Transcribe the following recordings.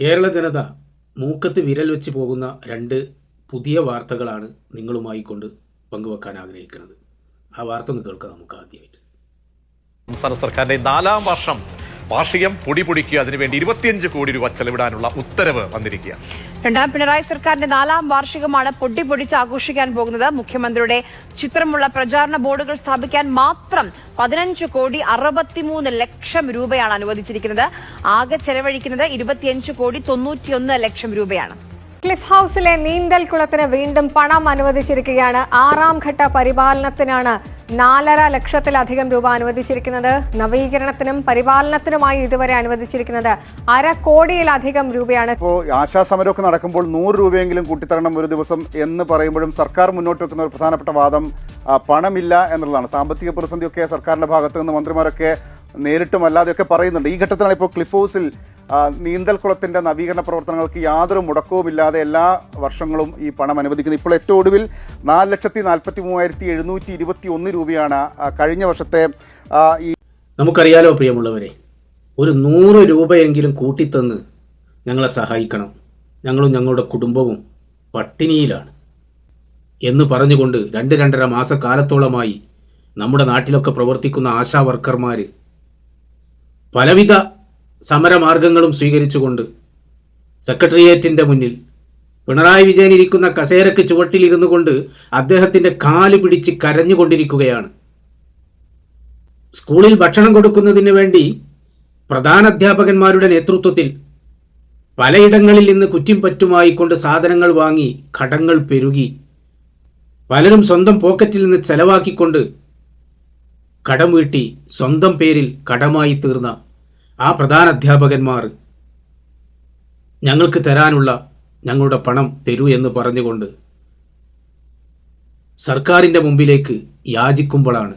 കേരള ജനത മൂക്കത്ത് വിരൽ വെച്ച് പോകുന്ന രണ്ട് പുതിയ വാർത്തകളാണ് നിങ്ങളുമായി കൊണ്ട് പങ്കുവെക്കാൻ ആഗ്രഹിക്കുന്നത്. ആ വാർത്ത ഒന്ന് കേൾക്കാം നമുക്ക് ആദ്യമായിട്ട്. സംസ്ഥാന സർക്കാരിന്റെ നാലാം വർഷം വാർഷികം പൊടിപൊടിക്കുക അതിനുവേണ്ടി ഇരുപത്തിയഞ്ച് കോടി രൂപ ചെലവിടാനുള്ള ഉത്തരവ് വന്നിരിക്കുക രണ്ടാം പിണറായി സർക്കാരിന്റെ നാലാം വാർഷികമാണ് പൊടി പൊടിച്ച് ആഘോഷിക്കാൻ പോകുന്നത്. മുഖ്യമന്ത്രിയുടെ ചിത്രമുള്ള പ്രചാരണ ബോർഡുകൾ സ്ഥാപിക്കാൻ മാത്രം പതിനഞ്ച് കോടി അറുപത്തിമൂന്ന് ലക്ഷം രൂപയാണ് അനുവദിച്ചിരിക്കുന്നത്. ആകെ ചെലവഴിക്കുന്നത് ഇരുപത്തിയഞ്ച് കോടി തൊണ്ണൂറ്റിയൊന്ന് ലക്ഷം രൂപയാണ്. ക്ലിഫ് ഹൌസിലെ നീന്തൽ കുളത്തിന് വീണ്ടും പണം അനുവദിച്ചിരിക്കുകയാണ്. ആറാം ഘട്ട പരിപാലനത്തിനാണ് നാലര ലക്ഷത്തിലധികം രൂപ അനുവദിച്ചിരിക്കുന്നത്. നവീകരണത്തിനും പരിപാലനത്തിനുമായി ഇതുവരെ അനുവദിച്ചിരിക്കുന്നത് അര കോടിയിലധികം രൂപയാണ്. ഇപ്പോൾ ആശാസമരമൊക്കെ നടക്കുമ്പോൾ നൂറ് രൂപയെങ്കിലും കൂട്ടിത്തരണം ഒരു ദിവസം എന്ന് പറയുമ്പോഴും സർക്കാർ മുന്നോട്ട് വെക്കുന്ന ഒരു പ്രധാനപ്പെട്ട വാദം പണമില്ല എന്നുള്ളതാണ്. സാമ്പത്തിക പ്രതിസന്ധിയൊക്കെ സർക്കാരിന്റെ ഭാഗത്ത് നിന്ന് മന്ത്രിമാരൊക്കെ നേരിട്ടും അല്ലാതെയൊക്കെ പറയുന്നുണ്ട്. ഈ ഘട്ടത്തിലാണ് ഇപ്പോൾ ക്ലിഫ് ഹൗസിൽ ആ, നീന്തൽ കുളത്തിന്റെ നവീകരണ പ്രവർത്തനങ്ങൾക്ക് യാതൊരു മുടക്കവുമില്ലാതെ എല്ലാ വർഷങ്ങളും ഈ പണം അനുവദിക്കുന്നു. ഇപ്പോൾ ഏറ്റവും ഒടുവിൽ നാല് ലക്ഷത്തി നാൽപ്പത്തി മൂവായിരത്തി എഴുന്നൂറ്റി ഇരുപത്തി ഒന്ന് രൂപയാണ് കഴിഞ്ഞ വർഷത്തെ ഈ നമുക്കറിയാലോ പ്രിയമുള്ളവരെ ഒരു നൂറ് രൂപയെങ്കിലും കൂട്ടിത്തന്ന് ഞങ്ങളെ സഹായിക്കണം. ഞങ്ങളും ഞങ്ങളുടെ കുടുംബവും പട്ടിണിയിലാണ്. എന്ന് പറഞ്ഞുകൊണ്ട് രണ്ട് രണ്ടര മാസക്കാലത്തോളമായി നമ്മുടെ നാട്ടിലൊക്കെ പ്രവർത്തിക്കുന്ന ആശാ വർക്കർമാർ പലവിധ സമരമാർഗങ്ങളും സ്വീകരിച്ചുകൊണ്ട് സെക്രട്ടേറിയറ്റിന്റെ മുന്നിൽ പിണറായി വിജയൻ ഇരിക്കുന്ന കസേരക്ക് ചുവട്ടിലിരുന്നു കൊണ്ട് അദ്ദേഹത്തിന്റെ കാൽ പിടിച്ച് കരഞ്ഞുകൊണ്ടിരിക്കുകയാണ്. സ്കൂളിൽ ഭക്ഷണം കൊടുക്കുന്നതിന് വേണ്ടി പ്രധാനാധ്യാപകന്മാരുടെ നേതൃത്വത്തിൽ പലയിടങ്ങളിൽ നിന്ന് കുറ്റിം പറ്റുമായി കൊണ്ട് സാധനങ്ങൾ വാങ്ങി കടങ്ങൾ പെരുകി പലരും സ്വന്തം പോക്കറ്റിൽ നിന്ന് ചെലവാക്കിക്കൊണ്ട് കടം വീട്ടി സ്വന്തം പേരിൽ കടമായി തീർന്ന ആ പ്രധാന അധ്യാപകന്മാർ ഞങ്ങൾക്ക് തരാനുള്ള ഞങ്ങളുടെ പണം തരൂ എന്ന് പറഞ്ഞുകൊണ്ട് സർക്കാരിന്റെ മുമ്പിലേക്ക് യാചിക്കുമ്പോഴാണ്.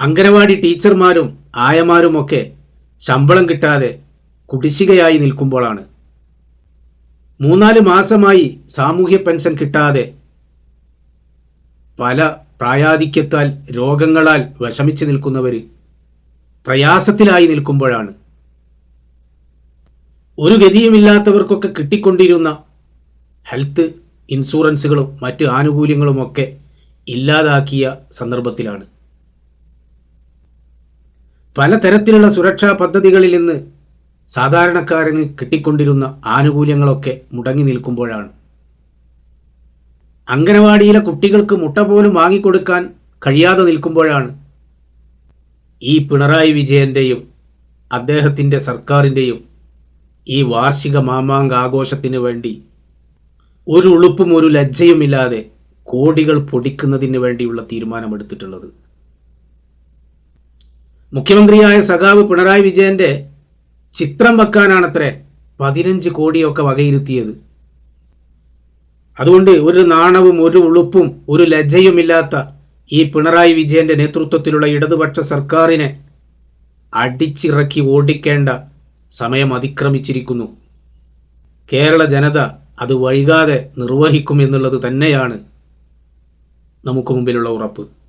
അങ്കനവാടി ടീച്ചർമാരും ആയമാരുമൊക്കെ ശമ്പളം കിട്ടാതെ കുടിശ്ശികയായി നിൽക്കുമ്പോഴാണ്. മൂന്നാൽ മാസമായി സാമൂഹ്യ പെൻഷൻ കിട്ടാതെ പല പ്രായാധിക്യത്താൽ രോഗങ്ങളാൽ വിഷമിച്ചു നിൽക്കുന്നവർ പ്രയാസത്തിലായി നിൽക്കുമ്പോഴാണ്. ഒരു ഗതിയുമില്ലാത്തവർക്കൊക്കെ കിട്ടിക്കൊണ്ടിരുന്ന ഹെൽത്ത് ഇൻഷുറൻസുകളും മറ്റ് ആനുകൂല്യങ്ങളുമൊക്കെ ഇല്ലാതാക്കിയ സന്ദർഭത്തിലാണ്. പലതരത്തിലുള്ള സുരക്ഷാ പദ്ധതികളിൽ നിന്ന് സാധാരണക്കാരന് കിട്ടിക്കൊണ്ടിരുന്ന ആനുകൂല്യങ്ങളൊക്കെ മുടങ്ങി നിൽക്കുമ്പോഴാണ്. അംഗനവാടിയിലെ കുട്ടികൾക്ക് മുട്ട പോലും വാങ്ങിക്കൊടുക്കാൻ കഴിയാതെ നിൽക്കുമ്പോഴാണ് ഈ പിണറായി വിജയന്റെയും അദ്ദേഹത്തിന്റെ സർക്കാരിന്റെയും ഈ വാർഷിക മാമാങ്ക ആഘോഷത്തിന് വേണ്ടി ഒരു ഉളുപ്പും ഒരു ലജ്ജയുമില്ലാതെ കോടികൾ പൊടിക്കുന്നതിന് വേണ്ടിയുള്ള തീരുമാനമെടുത്തിട്ടുള്ളത്. മുഖ്യമന്ത്രിയായ സഖാവ് പിണറായി വിജയന്റെ ചിത്രം വെക്കാനാണത്രേ പതിനഞ്ച് കോടിയൊക്കെ വകയിരുത്തിയത്. അതുകൊണ്ട് ഒരു നാണവും ഒരു ഉളുപ്പും ഒരു ലജ്ജയുമില്ലാത്ത ഈ പിണറായി വിജയന്റെ നേതൃത്വത്തിലുള്ള ഇടതുപക്ഷ സർക്കാരിനെ അടിച്ചിറക്കി ഓടിക്കേണ്ട സമയം അതിക്രമിച്ചിരിക്കുന്നു. കേരള ജനത അത് വൈകാതെ നിർവഹിക്കുമെന്നുള്ളത് തന്നെയാണ് നമുക്ക് മുമ്പിലുള്ള ഉറപ്പ്.